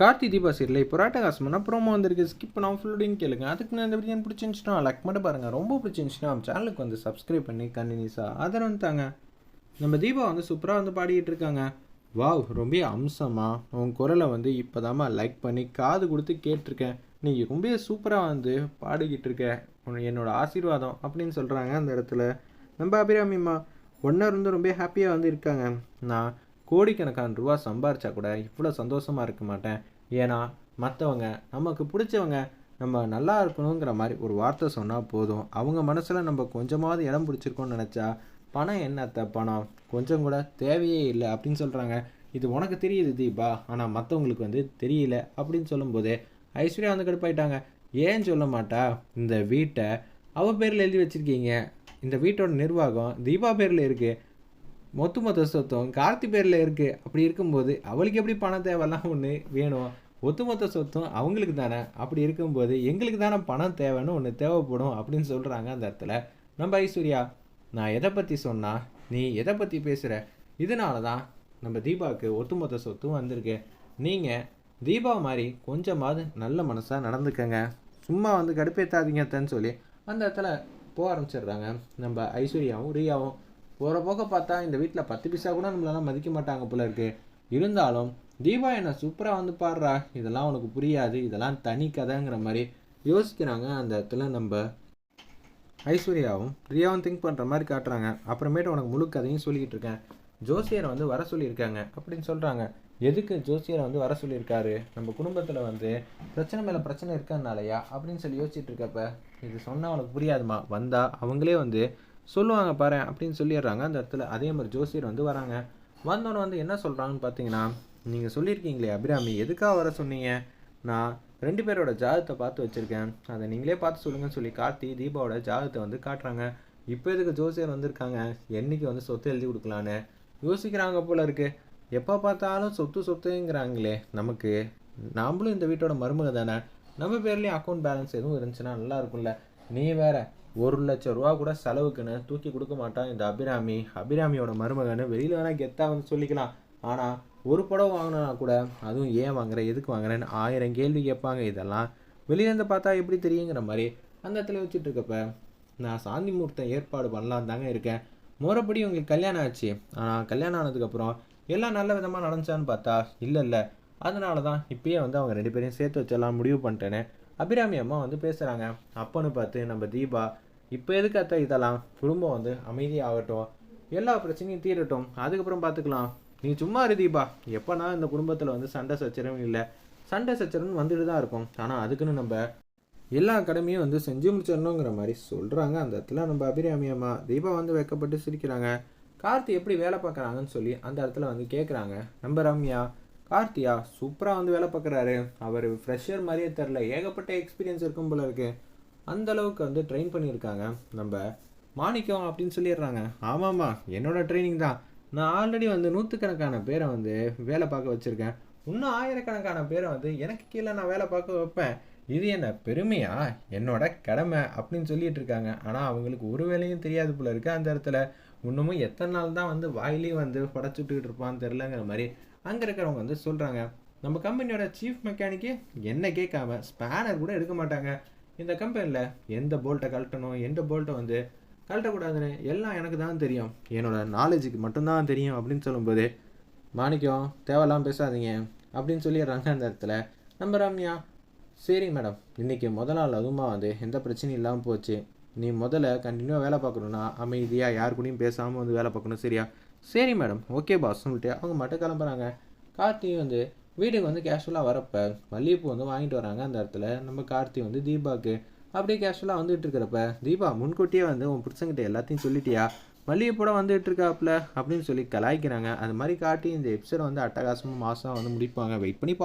கார்த்தி தீபா சீரில் இப்போ ராட்டகாசமான ப்ரோமோ வந்திருக்கு. ஸ்கிப் பண்ணாமல் ஃபுல்லோடையும் கேளுங்க. அதுக்கு நான் இந்த பிரியாணி பிடிச்சிருந்துச்சுன்னா லைக் மட்டும் பாருங்கள் ரொம்ப பிடிச்சிருந்துச்சுன்னா நம்ம சேனலுக்கு வந்து சப்ஸ்கிரைப் பண்ணி கண்டினியூஸாக ஆதரவு தாங்க. நம்ம தீபா வந்து சூப்பராக வந்து பாடிக்கிட்டு இருக்காங்க. வாவ் ரொம்ப அம்சமாக உன் குரலை வந்து இப்போ லைக் பண்ணி காது கொடுத்து கேட்டிருக்கேன். நீ ரொம்ப சூப்பராக வந்து பாடிக்கிட்டு இருக்க. என்னோட ஆசீர்வாதம் அப்படின்னு சொல்கிறாங்க அந்த இடத்துல. நம்ம அபிராமிம்மா ஒன்றா இருந்து ரொம்ப ஹாப்பியாக வந்து இருக்காங்க. நான் கோடிக்கணக்கான ரூபா சம்பாரிச்சா கூட இவ்வளோ சந்தோஷமாக இருக்க மாட்டேன். ஏன்னா மற்றவங்க நமக்கு பிடிச்சவங்க நம்ம நல்லா இருக்கணுங்கிற மாதிரி ஒரு வார்த்தை சொன்னால் போதும். அவங்க மனசில் நம்ம கொஞ்சமாவது இடம் பிடிச்சிருக்கோன்னு நினச்சா பணம் என்னத்த பணம். கொஞ்சம் கூட தேவையே இல்லை அப்படின்னு சொல்கிறாங்க இது உனக்கு தெரியுது தீபா. ஆனால் மற்றவங்களுக்கு வந்து தெரியல அப்படின்னு சொல்லும்போது ஐஸ்வர்யா வந்து கடுப்பாயிட்டாங்க. ஏன் சொல்ல மாட்டா? இந்த வீட்டை அவள் பேரில் எழுதி வச்சுருக்கீங்க. இந்த வீட்டோட நிர்வாகம் தீபா பேரில் இருக்குது மொத்த மொத்த கார்த்தி பேரில் இருக்குது அப்படி இருக்கும்போது அவளுக்கு எப்படி பணம் தேவைலாம் ஒன்று வேணும். ஒத்துமொத்த சொத்தும் அவங்களுக்கு தானே. அப்படி இருக்கும்போது எங்களுக்கு தானே பணம் தேவைன்னு ஒன்று தேவைப்படும் அப்படின்னு சொல்கிறாங்க அந்த இடத்துல. நம்ம ஐஸ்வர்யா நான் எதை பற்றி சொன்னால் நீ எதை பற்றி பேசுகிற இதனால தான் நம்ம தீபாவுக்கு ஒத்துமொத்த சொத்தும் வந்திருக்கு. நீங்கள் தீபா மாதிரி கொஞ்சமாவது நல்ல மனசாக நடந்துக்கங்க. சும்மா வந்து கடுப்பேற்றாதீங்கத்தன்னு சொல்லி அந்த இடத்துல போக ஆரம்பிச்சிடுறாங்க. நம்ம ஐஸ்வர்யாவும் ரியாவும் போகிற போக பார்த்தா இந்த வீட்டில் பத்து பைசா கூட நம்மளெல்லாம் மதிக்க மாட்டாங்க போல இருக்கு. இருந்தாலும் தீபா என்ன சூப்பராக வந்து பாடுறா. இதெல்லாம் உனக்கு புரியாது. இதெல்லாம் தனி கதைங்கிற மாதிரி யோசிக்கிறாங்க அந்த இடத்துல நம்ம ஐஸ்வர்யாவும் ரியாவும் திங்க் பண்ணுற மாதிரி காட்டுறாங்க. அப்புறமேட்டு உனக்கு முழு கதையும் சொல்லிக்கிட்டு இருக்கேன். ஜோசியரை வந்து வர சொல்லியிருக்காங்க அப்படின்னு சொல்கிறாங்க எதுக்கு ஜோசியரை வந்து வர சொல்லியிருக்காரு? நம்ம குடும்பத்தில் வந்து பிரச்சனை மேலே பிரச்சனை இருக்கனாலயா? அப்படின்னு சொல்லி யோசிச்சுட்டு இருக்கப்ப இது சொன்னால் அவனுக்கு புரியாதுமா வந்தால் அவங்களே வந்து சொல்லுவாங்க பாரு அப்படின்னு சொல்லிடுறாங்க அந்த இடத்துல. அதே மாதிரி ஜோசியர் வந்து வராங்க. வந்தோன்னே வந்து என்ன சொல்கிறாங்கன்னு பார்த்தீங்கன்னா நீங்கள் சொல்லியிருக்கீங்களே அபிராமி எதுக்காக வர சொன்னீங்க? நான் ரெண்டு பேரோட ஜாதகத்தை பார்த்து வச்சுருக்கேன். அதை நீங்களே பார்த்து சொல்லுங்கன்னு சொல்லி கார்த்தி தீபாவோட ஜாதகத்தை வந்து காட்டுறாங்க. இப்போ எதுக்கு ஜோசியர் வந்திருக்காங்க? என்றைக்கு வந்து சொத்து எழுதி கொடுக்கலான்னு? யோசிக்கிறாங்க போல இருக்குது எப்போ பார்த்தாலும் சொத்து சொத்துங்கிறாங்களே. நமக்கு நாமளும் இந்த வீட்டோட மருமக தானே நம்ம பேர்லேயும் அக்கௌண்ட் பேலன்ஸ் எதுவும் இருந்துச்சுன்னா நல்லா இருக்கும்ல. நீ வேற ஒரு லட்சம் ரூபா கூட செலவுக்குன்னு தூக்கி கொடுக்க மாட்டான் இந்த அபிராமி. அபிராமியோட மருமகன்னு வெளியில் வேணால் கெத்தாக வந்து சொல்லிக்கலாம். ஆனால் ஒரு புடவை வாங்கினா கூட அதுவும் ஏன் வாங்குறேன் எதுக்கு வாங்குறேன்னு ஆயிரம் கேள்வி கேட்பாங்க. இதெல்லாம் வெளியிலேருந்து பார்த்தா எப்படி தெரியுங்கிற மாதிரி அந்த இடத்துல வச்சுட்டு இருக்கப்ப நான் சாந்தி முகூர்த்தம் ஏற்பாடு பண்ணலாம் தாங்க இருக்கேன். முறைப்படி உங்களுக்கு கல்யாணம் ஆச்சு. ஆனால் கல்யாணம் ஆனதுக்கப்புறம் எல்லாம் நல்ல விதமாக நடந்துச்சான்னு பார்த்தா இல்லை இல்லை. அதனால தான் இப்பயே வந்து அவங்க ரெண்டு பேரையும் சேர்த்து வச்செல்லாம் முடிவு பண்ணிட்டேன்னு அபிராமி அம்மா வந்து பேசுகிறாங்க அப்பன்னு பார்த்து நம்ம தீபா இப்போ எதுக்கு அத்தை இதெல்லாம்? குடும்பம் வந்து அமைதியாகட்டும். எல்லா பிரச்சனையும் தீரட்டும். அதுக்கப்புறம் பார்த்துக்கலாம் நீ சும்மா இரு தீபா. எப்போனா இந்த குடும்பத்தில் வந்து சண்டை சச்சரவும் இல்லை. சண்டை சச்சரவும் வந்துட்டு தான் இருக்கும். ஆனால் அதுக்குன்னு நம்ம எல்லா கடமையும் வந்து செஞ்சு முடிச்சிடணுங்கிற மாதிரி சொல்கிறாங்க அந்த இடத்துல நம்ம அபிராமியம்மா தீபா வந்து வைக்கப்பட்டு சிரிக்கிறாங்க. கார்த்தி எப்படி வேலை பார்க்குறாங்கன்னு சொல்லி அந்த இடத்துல வந்து கேட்குறாங்க நம்ம ரம்யா கார்த்தியா சூப்பராக வந்து வேலை பார்க்குறாரு. அவர் ஃப்ரெஷர் மாதிரியே தெரில ஏகப்பட்ட எக்ஸ்பீரியன்ஸ் இருக்கும் போல இருக்குது அந்த அளவுக்கு வந்து ட்ரெயின் பண்ணியிருக்காங்க. நம்ம மாணிக்கம் அப்படின்னு சொல்லிடுறாங்க. ஆமாம்மா என்னோட ட்ரைனிங் தான். நான் ஆல்ரெடி வந்து நூற்றுக்கணக்கான பேரை வந்து வேலை பார்க்க வச்சுருக்கேன். இன்னும் ஆயிரக்கணக்கான பேரை வந்து எனக்கு கீழே நான் வேலை பார்க்க வைப்பேன். இது என்ன பெருமையா? என்னோட கடமை அப்படின்னு சொல்லிட்டு இருக்காங்க. ஆனால் அவங்களுக்கு ஒரு வேலையும் தெரியாது போல இருக்குது அந்த இடத்துல. இன்னமும் எத்தனை நாள் தான் வந்து வாயிலையும் வந்து படைச்சுட்டுக்கிட்டு இருப்பான்னு தெரிலங்கிற மாதிரி அங்கே இருக்கிறவங்க வந்து சொல்கிறாங்க நம்ம கம்பெனியோட சீஃப் மெக்கானிக்கே என்ன கேட்காம ஸ்பேனர் கூட எடுக்க மாட்டாங்க. இந்த கம்பெனியில் எந்த போல்ட்டை கழட்டணும் எந்த போல்ட்டை வந்து கழட்டக்கூடாதுன்னு எல்லாம் எனக்கு தான் தெரியும். என்னோட நாலேஜுக்கு மட்டும்தான் தெரியும் அப்படின்னு சொல்லும்போது மாணிக்கம் தேவையெல்லாம் பேசாதீங்க அப்படின்னு சொல்லிடுறாங்க அந்த இடத்துல. நம்ம ரம்யா சரி மேடம் இன்றைக்கி முதல் நாள் அதுவுமா வந்து எந்த பிரச்சனையும் இல்லாமல் போச்சு. நீ முதல்ல கண்டினியூவாக வேலை பார்க்கணுன்னா அமைதியாக யார் கூடயும் பேசாமல் வந்து வேலை பார்க்கணும் சரியா? சரி மேடம் ஓகே பாஸ் சொல்லிட்டு அவங்க மட்டும் கிளம்புறாங்க. கார்த்தி வந்து வீட்டுக்கு வந்து கேஷுவலாக வரப்போ மல்லிகைப்பூ வந்து வாங்கிட்டு வராங்க அந்த இடத்துல. நம்ம கார்த்தி வந்து தீபாவுக்கு அப்படியே கேஷுவலாக வந்துட்டு இருக்கிறப்ப தீபா முன்கூட்டியே வந்து உன் புருஷங்கிட்ட எல்லாத்தையும் சொல்லிட்டியா? மல்லிகைப்பூட வந்துட்டு இருக்காப்புல? அப்படின்னு சொல்லி கலாய்க்கிறாங்க. அது மாதிரி காட்டி இந்த எபிசோட வந்து அட்டகாசமாக மாதம் வந்து முடிப்பாங்க. வெயிட் பண்ணி